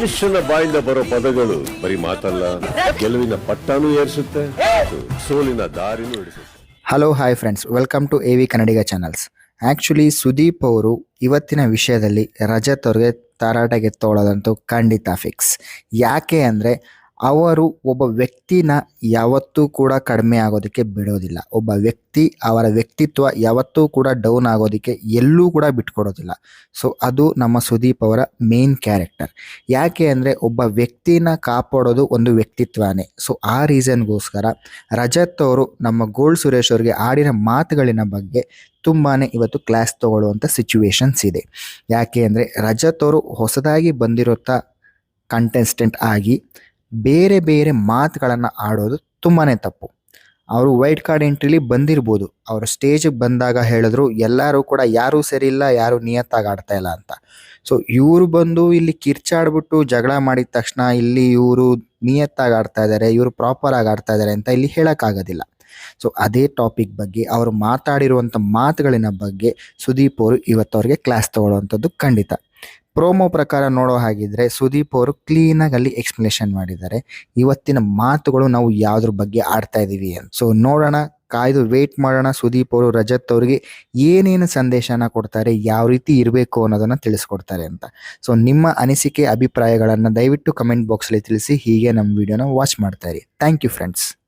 ಮನುಷ್ಯನ ಬಾಯಿಂದ ಬರೋ ಪದಗಳು ಬರೀ ಮಾತಲ್ಲ, ಗೆಲುವಿನ ಪಟ್ಟಾನು ಏರಿಸುತ್ತೆ ಸೋಲಿನ ದಾರಿನೂ ಇಡಿಸುತ್ತೆ hello hi friends welcome to A V Kannadiga channels actually Sudeep ಅವರು ಇವತ್ತಿನ ವಿಷಯದಲ್ಲಿ ರಜತ್ ಅವ್ರಿಗೆ ತರಾಟೆಗೆ ತೋಳೋದಂತೂ ಖಂಡಿತ ಫಿಕ್ಸ್ ಯಾಕೆ ಅಂದರೆ ಅವರು ಒಬ್ಬ ವ್ಯಕ್ತಿನ ಯಾವತ್ತೂ ಕೂಡ ಕಡಿಮೆ ಆಗೋದಕ್ಕೆ ಬಿಡೋದಿಲ್ಲ. ಒಬ್ಬ ವ್ಯಕ್ತಿ ಅವರ ವ್ಯಕ್ತಿತ್ವ ಯಾವತ್ತೂ ಕೂಡ ಡೌನ್ ಆಗೋದಕ್ಕೆ ಎಲ್ಲೂ ಕೂಡ ಬಿಟ್ಕೊಡೋದಿಲ್ಲ. ಸೊ ಅದು ನಮ್ಮ ಸುದೀಪ್ ಅವರ ಮೇನ್ ಕ್ಯಾರೆಕ್ಟರ್ ಯಾಕೆ ಅಂದರೆ ಒಬ್ಬ ವ್ಯಕ್ತಿನ ಕಾಪಾಡೋದು ಒಂದು ವ್ಯಕ್ತಿತ್ವನೇ. ಸೊ ಆ ರೀಸನ್ಗೋಸ್ಕರ ರಜತ್ ಅವರು ನಮ್ಮ ಗೋಲ್ಡ್ ಸುರೇಶ್ ಅವರಿಗೆ ಆಡಿನ ಮಾತುಗಳಿನ ಬಗ್ಗೆ ತುಂಬಾ ಇವತ್ತು ಕ್ಲಾಸ್ ತಗೊಳ್ಳುವಂಥ ಸಿಚುವೇಶನ್ಸ್ ಇದೆ. ಯಾಕೆ ಅಂದರೆ ರಜತ್ ಅವರು ಹೊಸದಾಗಿ ಬಂದಿರುತ್ತಾ ಕಂಟೆಸ್ಟೆಂಟ್ ಆಗಿ ಬೇರೆ ಬೇರೆ ಮಾತುಗಳನ್ನು ಆಡೋದು ತುಂಬಾ ತಪ್ಪು. ಅವರು ವೈಟ್ ಕಾರ್ಡ್ ಎಂಟ್ರಿಲಿ ಬಂದಿರ್ಬೋದು. ಅವರು ಸ್ಟೇಜಿಗೆ ಬಂದಾಗ ಹೇಳಿದ್ರು, ಎಲ್ಲರೂ ಕೂಡ ಯಾರೂ ಸರಿಯಿಲ್ಲ ಯಾರೂ ನಿಯತ್ತಾಗಿ ಆಡ್ತಾ ಇಲ್ಲ ಅಂತ. ಸೊ ಇವರು ಬಂದು ಇಲ್ಲಿ ಕಿರ್ಚಾಡ್ಬಿಟ್ಟು ಜಗಳ ಮಾಡಿದ ತಕ್ಷಣ ಇಲ್ಲಿ ಇವರು ನಿಯತ್ತಾಗಿ ಆಡ್ತಾ ಇದ್ದಾರೆ ಇವರು ಪ್ರಾಪರ್ ಆಗಿ ಆಡ್ತಾ ಇದ್ದಾರೆ ಅಂತ ಇಲ್ಲಿ ಹೇಳೋಕ್ಕಾಗೋದಿಲ್ಲ. ಸೊ ಅದೇ ಟಾಪಿಕ್ ಬಗ್ಗೆ, ಅವರು ಮಾತಾಡಿರುವಂಥ ಮಾತುಗಳಿನ ಬಗ್ಗೆ ಸುದೀಪ್ ಅವರು ಇವತ್ತು ಅವ್ರಿಗೆ ಕ್ಲಾಸ್ ತೊಗೊಳ್ಳುವಂಥದ್ದು ಖಂಡಿತ. ಪ್ರೋಮೋ ಪ್ರಕಾರ ನೋಡೋ ಹಾಗಿದ್ರೆ ಸುದೀಪ್ ಅವರು ಕ್ಲೀನಾಗಿ ಅಲ್ಲಿ ಎಕ್ಸ್ಪ್ಲನೇಷನ್ ಮಾಡಿದ್ದಾರೆ. ಇವತ್ತಿನ ಮಾತುಗಳು ನಾವು ಯಾವ್ದ್ರ ಬಗ್ಗೆ ಆಡ್ತಾ ಇದ್ದೀವಿ ಅಂತ. ಸೊ ನೋಡೋಣ, ಕಾಯ್ದು ವೇಟ್ ಮಾಡೋಣ ಸುದೀಪ್ ಅವರು, ರಜತ್ ಅವರಿಗೆ ಏನೇನು ಸಂದೇಶನ ಕೊಡ್ತಾರೆ, ಯಾವ ರೀತಿ ಇರಬೇಕು ಅನ್ನೋದನ್ನು ತಿಳಿಸ್ಕೊಡ್ತಾರೆ ಅಂತ. ಸೊ ನಿಮ್ಮ ಅನಿಸಿಕೆ, ಅಭಿಪ್ರಾಯಗಳನ್ನು ದಯವಿಟ್ಟು ಕಮೆಂಟ್ ಬಾಕ್ಸಲ್ಲಿ ತಿಳಿಸಿ, ಹೀಗೆ ನಮ್ಮ ವಿಡಿಯೋನ ವಾಚ್ ಮಾಡ್ತಾ ಇರಿ. Thank you friends